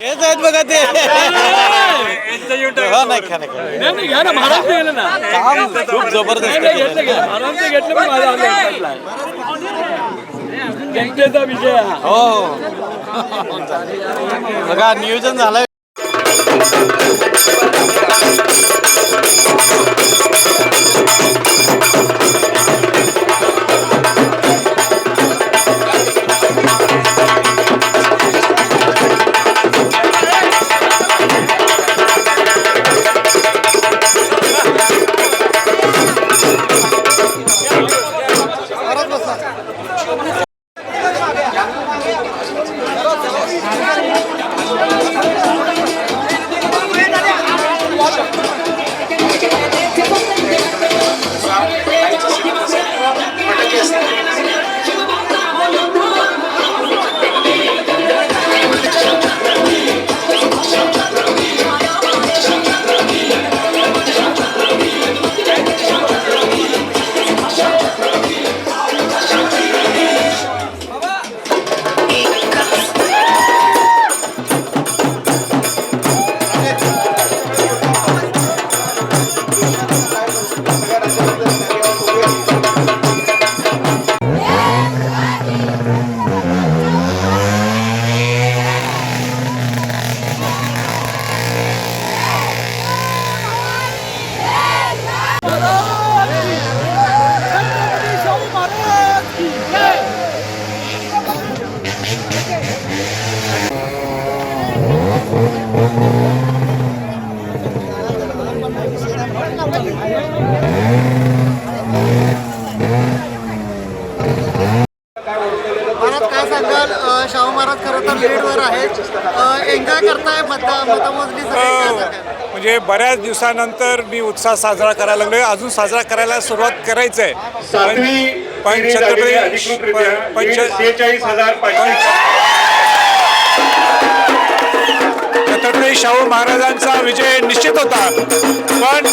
हेच आहेत बघा ते. टाका. हा, नाही खा, नाही खा. नाही नाही घ्या ना महाराज गेलं ना. काम खूप जबरदस्त नाही घेतलं घ्या महाराज घेतलं पण माझा आनंद वाटला. जनतेचा विषय हा. हो. बघा नियोजन झालंय. Thank you. महाराज काय सांगाल? शाहू महाराज खरं तर लीडवर आहेत. एन्जॉय करताय? मत मतमोजणी सगळी काय सांगाल म्हणजे बऱ्याच दिवसानंतर मी उत्साह साजरा करायला लागलोय. अजून साजरा करायला सुरुवात करायचं आहे सातवी पण छत्रपती छत्रपती शाहू महाराजांचा विजय निश्चित होता. पण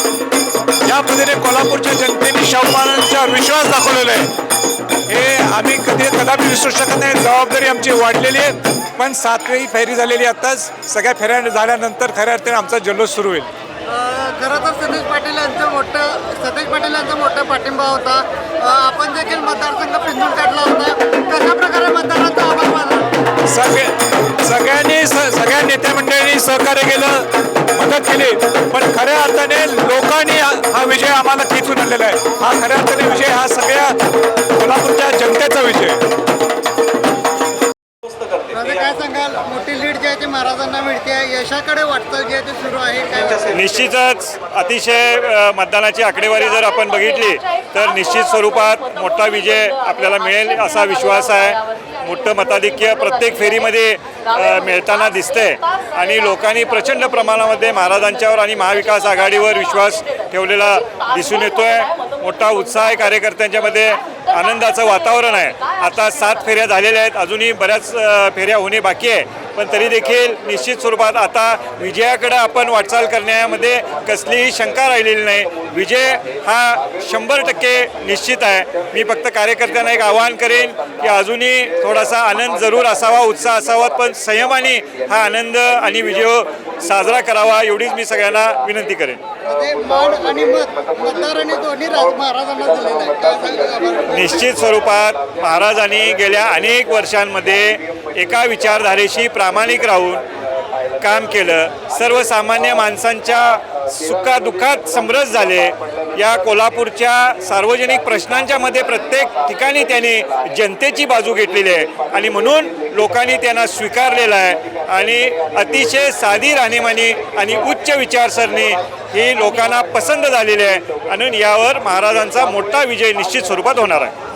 ज्या पद्धतीने कोल्हापूरच्या जनतेने शाहू महाराजांच्यावर विश्वास दाखवलेला आहे. हे आम्ही कधी कदापि विसरू शकत नाही. जबाबदारी आमची वाढलेली आहे. पण सातवी फेरी झालेली आत्ताच सगळ्या फेऱ्या झाल्यानंतर खऱ्या अर्थाने आमचा जल्लोष सुरू होईल. खरं तर सतीश पाटील यांचं मोठं सतीश पाटील यांचा मोठा पाठिंबा होता. आपण देखील मतदारसंघ पिंजून काढला होता. कशा प्रकारे मतदारांचा आभार मानला? सगळे सगळ्यांनी स- सगळ्या नेत्या मंडळींनी सहकार्य केलं मदत केली. पण खऱ्या अर्थाने लोकांनी हा विजय आम्हाला खेचून आणलेला आहे. हा खऱ्या अर्थाने विजय हा सगळ्या कोल्हापूरच्या जनतेचा विजय. काय सांगाल? मोठी लीड जी आहे ती महाराजांना मिळते. यशाकडे वाटचाल जी आहे ती सुरू आहे. काय निश्चितच अतिशय मतदानाची आकडेवारी जर आपण बघितली तर निश्चित स्वरूपात मोठा विजय आपल्याला मिळेल असा विश्वास आहे. मोठं मताधिक्य प्रत्येक फेरीमध्ये मिळताना दिसतंय. आणि लोकांनी प्रचंड प्रमाणामध्ये महाराजांच्यावर आणि महाविकास आघाडीवर विश्वास ठेवलेला दिसून येतोय. मोठा उत्साह आहे कार्यकर्त्यांच्यामध्ये आनंदाचं वातावरण आहे. आता सात फेऱ्या झालेल्या आहेत. अजूनही बऱ्याच फेऱ्या होणे बाकी आहे. पण तरी देखील निश्चित स्वरूपात आता विजयाकडे आपण वाटचाल करण्यामध्ये कसलीही शंका राहिलेली नाही. विजय हा शंभर टक्के निश्चित आहे. मी फक्त कार्यकर्त्यांना एक आवाहन करेन की अजूनही थोडासा आनंद जरूर असावा उत्साह असावा पण संयमाने हा आनंद आणि विजय साजरा करावा एवढीच मी सगळ्यांना विनंती करेन. निश्चित स्वरूपात महाराजांनी गेल्या अनेक वर्षांमध्ये एका विचारधारेशी प्रामाणिक राहून काम केलं. सर्वसामान्य माणसांच्या सुखादुःखात समरस झाले. या कोल्हापूरच्या सार्वजनिक प्रश्नांच्या मध्ये प्रत्येक ठिकाणी त्यांनी जनतेची बाजू घेतलेली आहे. आणि म्हणून लोकांनी त्यांना स्वीकारलेलं आहे. आणि अतिशय साधी राहणीमानी आणि उच्च विचारसरणी ही लोकांना पसंत झालेली आहे. आणि यावर महाराजांचा मोठा विजय निश्चित स्वरूपात होणार आहे.